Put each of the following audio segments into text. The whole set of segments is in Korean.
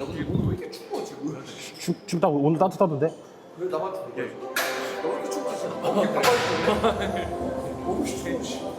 야 근데 오늘 왜 이렇게 춥어 지금? 주, 지금 딱 오늘 따뜻하던데? 왜 나만 춥어? 너 이렇게 춥어 지금? 어, 이렇게 너무 추워.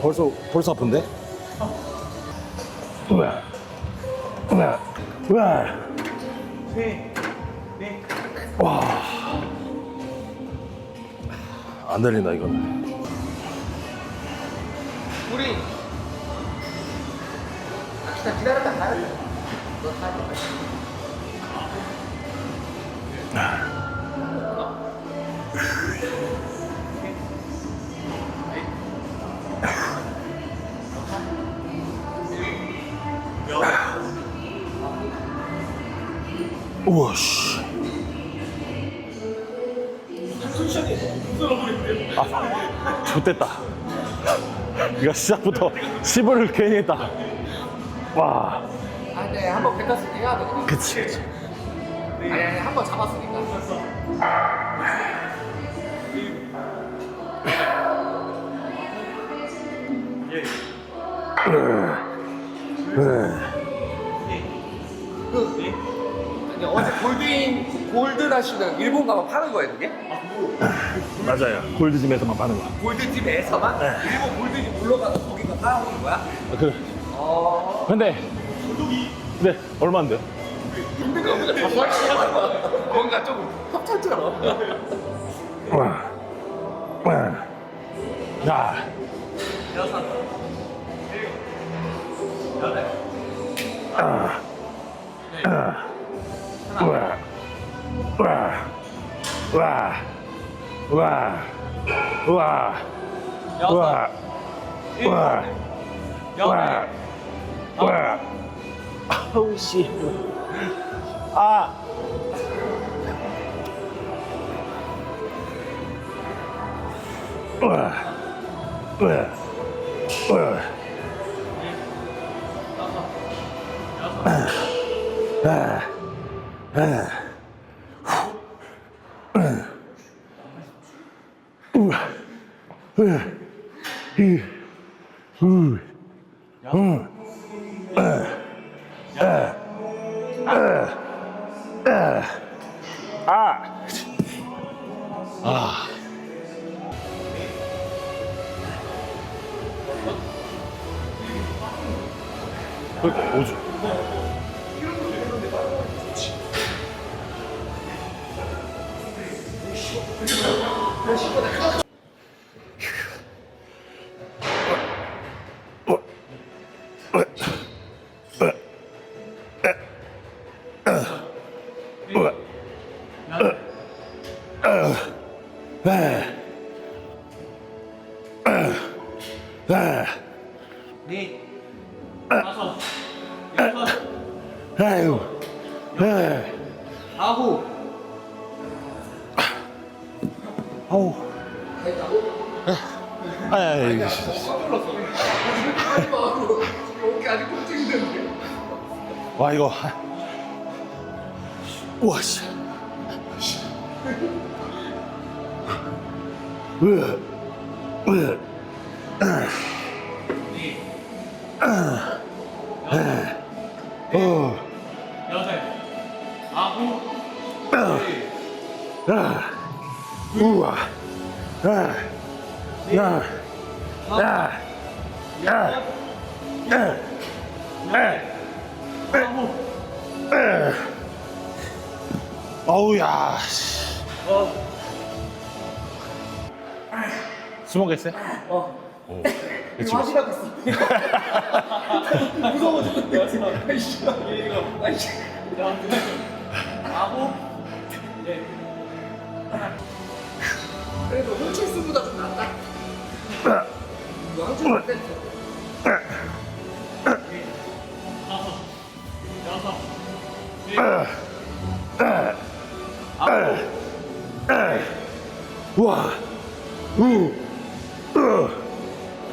벌써 벌써 아픈데? 으아. 으아. 으아. 네. 네. 와. 안 달린다 이건. 우리 기다 기다렸다 기다렸다. 너 사야 돼. 아. 우와, 씨. 아, 좋됐다. 이거 시작부터 시부를 괜히 했다. 와, 아 근데 한번 뱉었을 때 해야 돼. 그냥. 그치, 그치. 아니 아니 한 번 잡았으니까. 근 어제 골드인 골드 하시는 일본 가면 파는 거예요 그게? 맞아요. 골드짐에서만 파는 거야. 골드집에서만? 네. 일본 골드집 물러가서 거기서 사오는 거야? 그, 어. 근데, 네, 얼마인데요? 힘든 거 보자 다 설치하는 뭔가 좀 협찬처럼. 와, 와, 야, 여섯. 아, 아, 와, 와, 와, 와, 와, 와, 와, 와, 와, 아우 씨, 아. 와, 와, 와. 아, 아, 그러니까 오죠. 아직 움직이는데. 와 이거. 우와 씨. 으. 으. 으. 어. 수목했어요? 어. 오. 이거 그치. 화실하고 있어. 무서워 죽겠네. 지금. 아이씨. 얘가 아이씨. 나한테 하고 이제 그래도 홀체스보다 좀 낫다. 이거 한줄센트 다섯 여섯 일곱 아홉 와. 우. 으.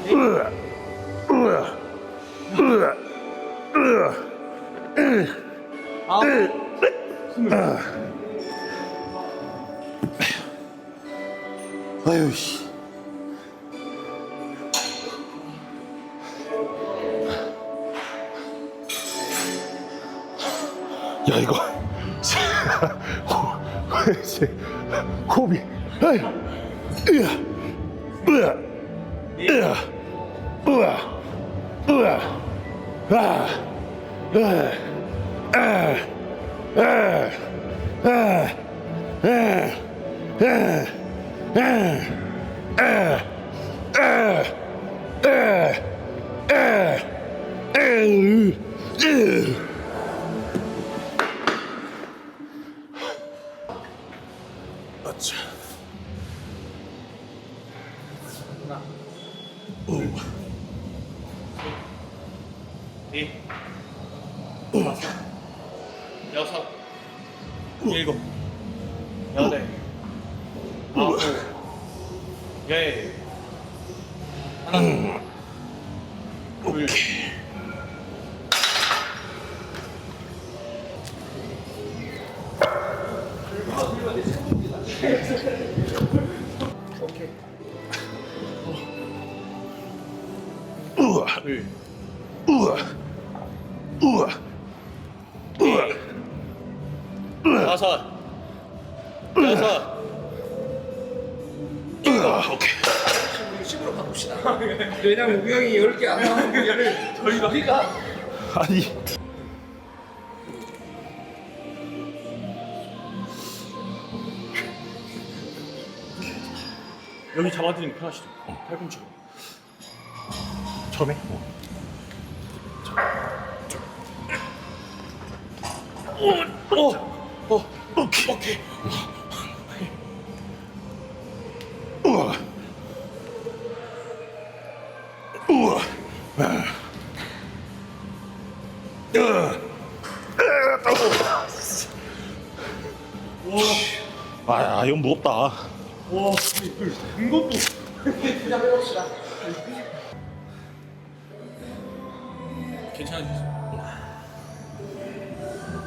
으. 으. 으. 으. 아유 씨. 야 이거 호, 씨, 호흡이 아이, 으아 으아 으아 으아 으아 아 으아 아 아, 아, 아, 하나, 둘, 오케이. 우와, 둘, 우와, 우와, 우와. 다섯, 여섯, 왜냐면 우영이 10개 안 나오는 얘를 저희가 우리가 아니. 여기 잡아드리면 편하시죠? 팔꿈치로. 처음에? 어, 어, 오케이. 오케이. 없다. 와, 이것도. 괜찮으시죠?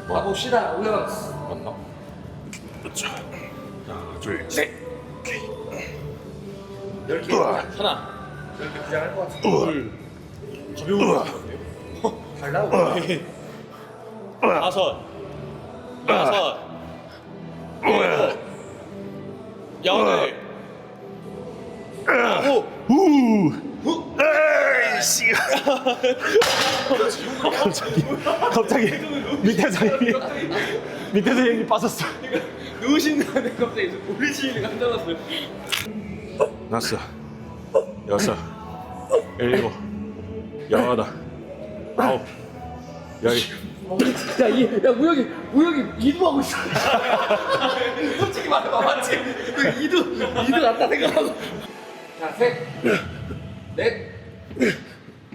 뭐? 가봅시다. 우연. 맞나? 그렇죠. 자, 하나, 둘, 셋. 네. 열개 하나. 긴장할 것 같은데. 둘. 가벼운 거 같은데요? 달라고. 다섯. 여섯. 여덟, 아홉, 우. 에이씨. 갑자기 갑자기 밑에서 힘이 밑에서 힘이 빠졌어. 누우신다는데 갑자기 우리 지인이 감잡았어요. 났어. 여섯, 일곱, 여덟, 아홉, 열. 야, 이, 야, 우영이, 우영이 이두하고 있어. 솔직히 말해봐, 맞지? 그 이두, 이두 같다 생각하고. 자, 셋, 넷,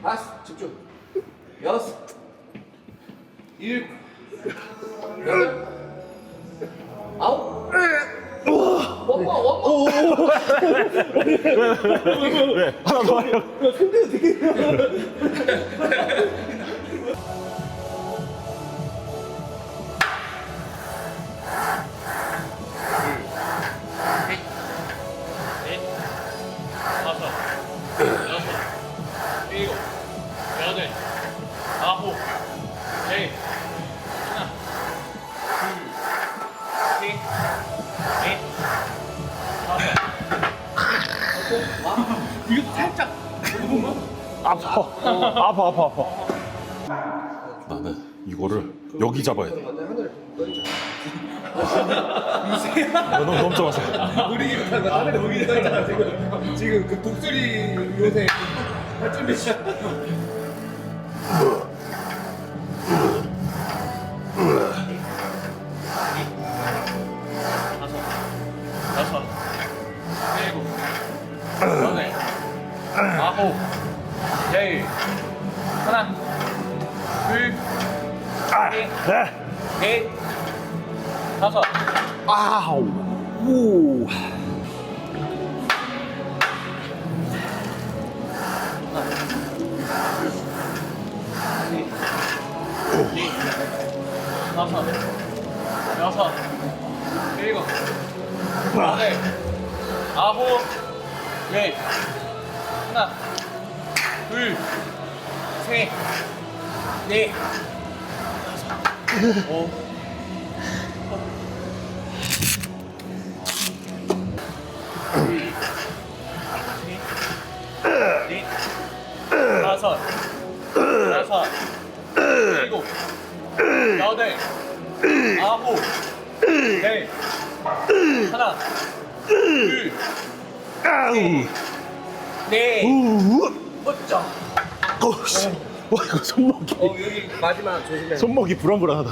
다섯, 집중. 여섯, 일곱, 여덟, 아홉. 원모, 원모. 왜? 하나 더 하려. 넷, 아파. 아파, 아파, 아파. 나는 이거를 여기 잡아야 돼. 야, 너무 넘쳐가서. 우리 기타가 하늘에 거 있잖아 지금 지금 그 독수리 요새 할 준비 시작 아우. 여섯, 일곱, 여덟, 아홉, 열, 하나, 둘, 아우. 넷, 우. 멋져. 어, 씨. 와, 이거 손목이. 어 여기 마지막 조심해. 손목이 불안불안하다.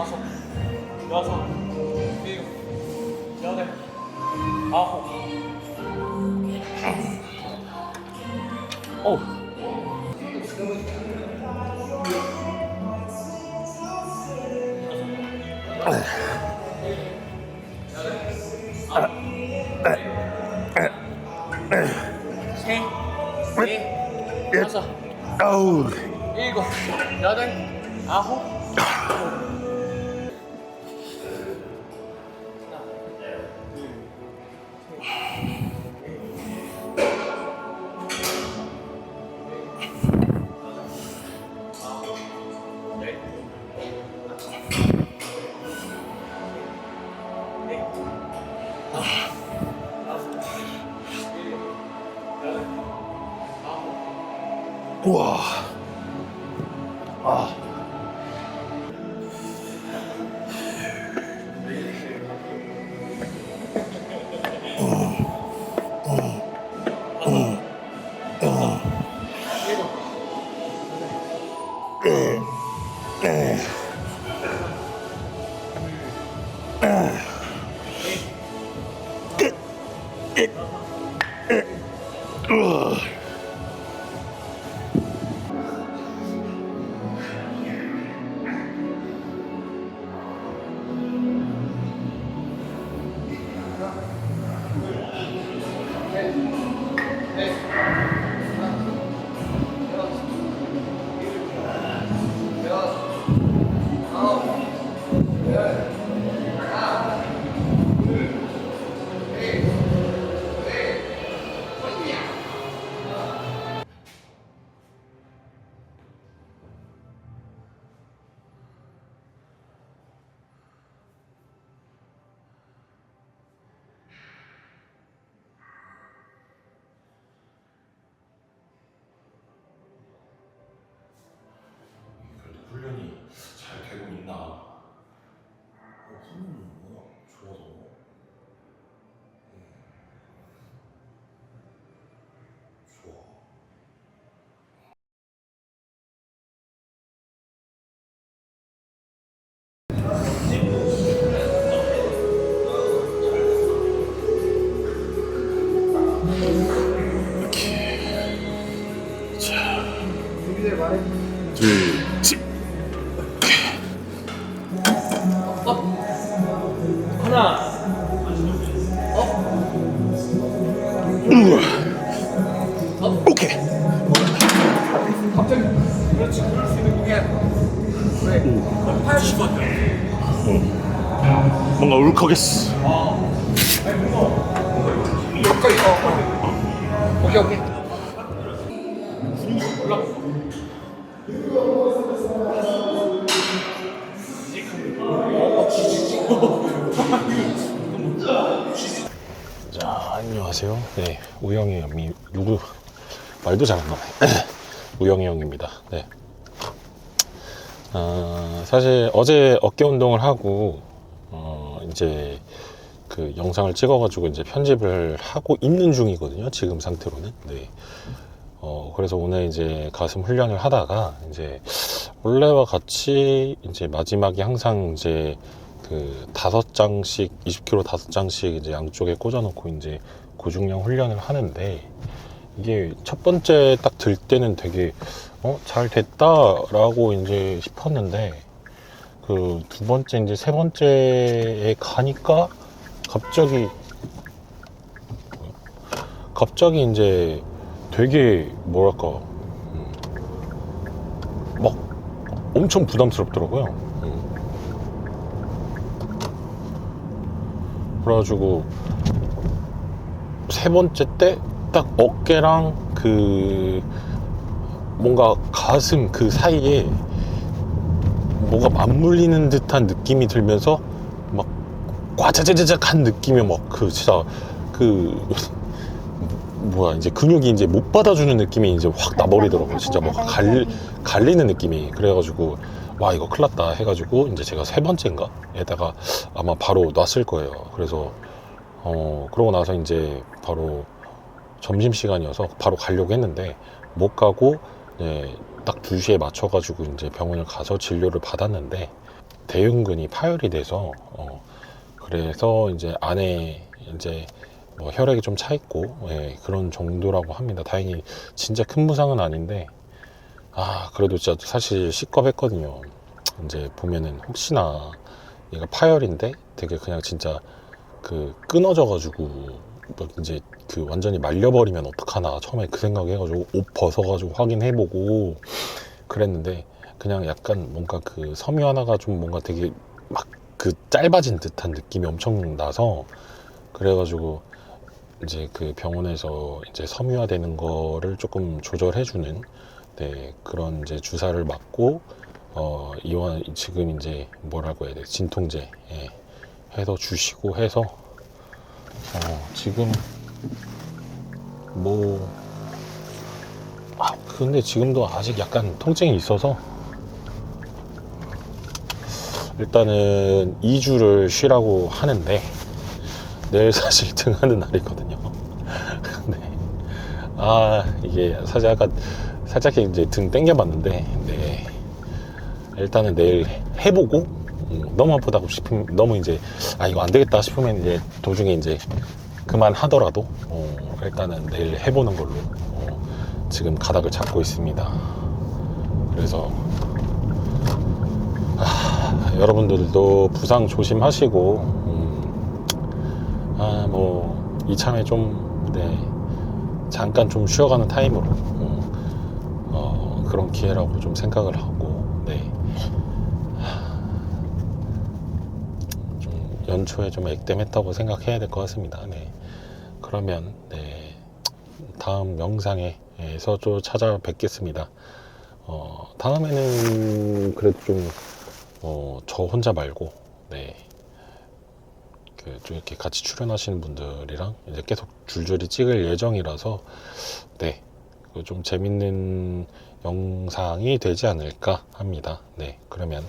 다섯, 여섯, 일곱, 여덟, 아홉. 어. 셋, 넷, 다섯, 아우. 일곱, 여덟, 아홉. 그 갑자기 그렇지 그럴 수 있는 그게 그래. 그럼 80원. 뭔가 울컥했어. 가까이 오케이 오케이. 자, 안녕하세요. 네, 우영이 형이 누구 말도 잘한다. 우영이 형입니다. 네. 아, 사실 어제 어깨 운동을 하고 어, 이제 그 영상을 찍어가지고 이제 편집을 하고 있는 중이거든요. 지금 상태로는. 네. 어, 그래서 오늘 이제 가슴 훈련을 하다가 이제 원래와 같이 이제 마지막에 항상 이제 그 다섯 장씩 20kg 다섯 장씩 이제 양쪽에 꽂아놓고 이제 고중량 훈련을 하는데 이게 첫 번째 딱 들 때는 되게 어, 잘 됐다라고 이제 싶었는데 그 두 번째 이제 세 번째에 가니까 갑자기 갑자기 이제 되게 뭐랄까 음, 막 엄청 부담스럽더라고요. 음. 그래가지고 세 번째 때 딱 어깨랑 그 뭔가 가슴 그 사이에 뭐가 맞물리는 듯한 느낌이 들면서 막 과자자자작한 느낌이 막 그 진짜 그 뭐야 이제 근육이 이제 못 받아주는 느낌이 이제 확 나버리더라고요. 진짜 뭐 갈, 갈리는 느낌이 그래가지고 와 이거 큰일 났다 해가지고 이제 제가 세 번째인가에다가 아마 바로 놨을 거예요. 그래서 어 그러고 나서 이제 바로 점심 시간이어서 바로 가려고 했는데 못 가고 네, 딱 2시에 맞춰가지고 이제 병원을 가서 진료를 받았는데 대흉근이 파열이 돼서 어, 그래서 이제 안에 이제 뭐 혈액이 좀 차 있고 예, 그런 정도라고 합니다. 다행히 진짜 큰 부상은 아닌데 아 그래도 진짜 사실 시겁했거든요. 이제 보면은 혹시나 얘가 파열인데 되게 그냥 진짜 그 끊어져가지고 뭐 이제 그 완전히 말려버리면 어떡하나. 처음에 그 생각해가지고 옷 벗어가지고 확인해보고 그랬는데 그냥 약간 뭔가 그 섬유 하나가 좀 뭔가 되게 막 그 짧아진 듯한 느낌이 엄청 나서 그래가지고 이제 그 병원에서 이제 섬유화되는 거를 조금 조절해주는 네, 그런 이제 주사를 맞고 어 이완 지금 이제 뭐라고 해야 돼? 진통제 예, 해서 주시고 해서 어 지금 뭐 아, 근데 지금도 아직 약간 통증이 있어서 일단은 2주를 쉬라고 하는데 내일 사실 등하는 날이거든요. 네. 아 이게 사실 아까 살짝 이제 등 땡겨봤는데 네. 일단은 내일 해보고 음, 너무 아프다고 싶으면 너무 이제 아 이거 안 되겠다 싶으면 이제 도중에 이제 그만 하더라도 어, 일단은 내일 해보는 걸로 어, 지금 가닥을 잡고 있습니다. 그래서 아, 여러분들도 부상 조심하시고 음, 아뭐 이참에 좀 네, 잠깐 좀 쉬어가는 타임으로 어, 어, 그런 기회라고 좀 생각을 하고 네. 좀 연초에 좀 액땜했다고 생각해야 될 것 같습니다. 네. 그러면 네, 다음 영상에서 또 찾아뵙겠습니다. 어, 다음에는 그래도 좀, 어, 저 혼자 말고, 네. 그, 좀 이렇게 같이 출연하시는 분들이랑 이제 계속 줄줄이 찍을 예정이라서, 네. 그 좀 재밌는 영상이 되지 않을까 합니다. 네. 그러면